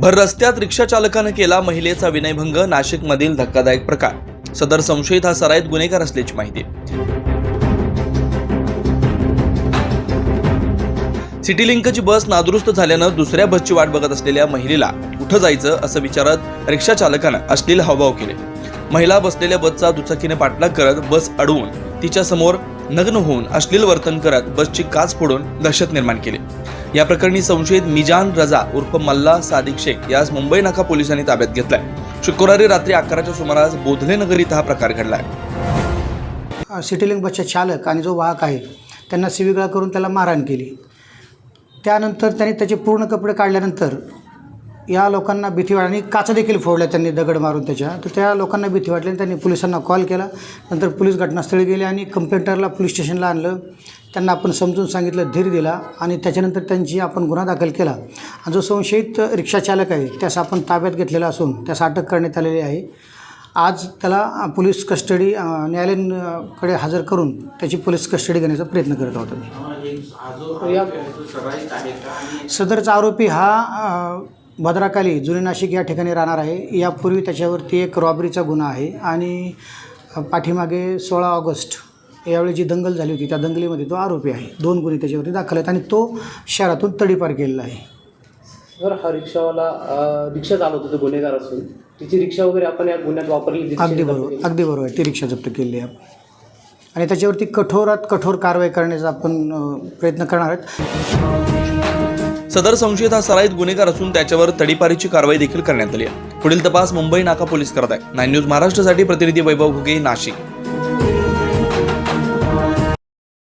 भर रस्त्यात रिक्षा चालकानं केला महिलेचा विनयभंग नाशिकमधील धक्कादायक प्रकार. सदर संशयित हा सराईत गुन्हेगार असल्याची माहिती. सिटी लिंकची बस नादुरुस्त झाल्यानं दुसऱ्या बसची वाट बघत असलेल्या महिलेला कुठं जायचं असं विचारत रिक्षा चालकानं अश्लील हावभाव केले. महिला बसलेल्या बसचा दुचाकीने पाठलाग करत बस अडवून तिच्या समोर नग्न होऊन अश्लील वर्तन करत बसची काच फोडून दहशत निर्माण केली. या प्रकरणी संशयित मिजान रजा उर्फ मल्ला सादिक शेख यास मुंबई नाका पोलिसांनी ताब्यात घेतलाय. शुक्रवारी रात्री अकराच्या सुमारास बोधले नगर इथं हा प्रकार घडलाय. सिटीलिंग बसचे चालक आणि जो वाहक आहे त्यांना सिविगळा करून त्याला मारहाण केली. त्यानंतर त्यांनी त्याचे पूर्ण कपडे काढल्यानंतर या लोकांना भीती वाट आणि काचा देखील फोडल्या त्यांनी दगड मारून त्याच्या. तर त्या लोकांना भीती वाटली आणि त्यांनी पोलिसांना कॉल केला. नंतर पोलीस घटनास्थळी गेले आणि कंप्लेंटरला पोलीस स्टेशनला आणलं. त्यांना आपण समजून सांगितलं धीर दिला आणि त्याच्यानंतर त्यांची आपण गुन्हा दाखल केला. आणि जो संशयित रिक्षाचालक आहे त्यास आपण ताब्यात घेतलेला असून त्यास अटक करण्यात आलेली आहे. आज त्याला पोलीस कस्टडी अ, न्यायालयीनकडे हजर करून त्याची पोलीस कस्टडी घेण्याचा प्रयत्न करत आहोत आम्ही. सदरचा आरोपी हा भद्राकाली जुने नाशिक या ठिकाणी राहणार आहे. यापूर्वी त्याच्यावरती एक रॉबरीचा गुन्हा आहे आणि पाठीमागे सोळा ऑगस्ट यावेळी जी दंगल झाली होती त्या दंगलीमध्ये तो आरोपी आहे. दोन गुन्हे त्याच्यावरती दाखल आहेत आणि तो शहरातून तडीपार केलेला आहे. सर हा रिक्षावाला रिक्षा चालवत होतो गुन्हेगार असून. तिची रिक्षा वगैरे आपण या गुन्ह्यात वापरली अगदी बरोबर. अगदी बरोबर आहे. ती रिक्षा जप्त केली आहे. आपण आणि त्याच्यावरती कठोरात कठोर कारवाई करण्याचा आपण प्रयत्न करणार आहेत. सदर संशयित हा सराईत गुन्हेगार असून त्याच्यावर तडीपारीची कारवाई देखील करण्यात आली आहे. पुढील तपास मुंबई नाका पोलीस करत आहे. नाईन न्यूज महाराष्ट्रासाठी प्रतिनिधी वैभव घुगे नाशिक.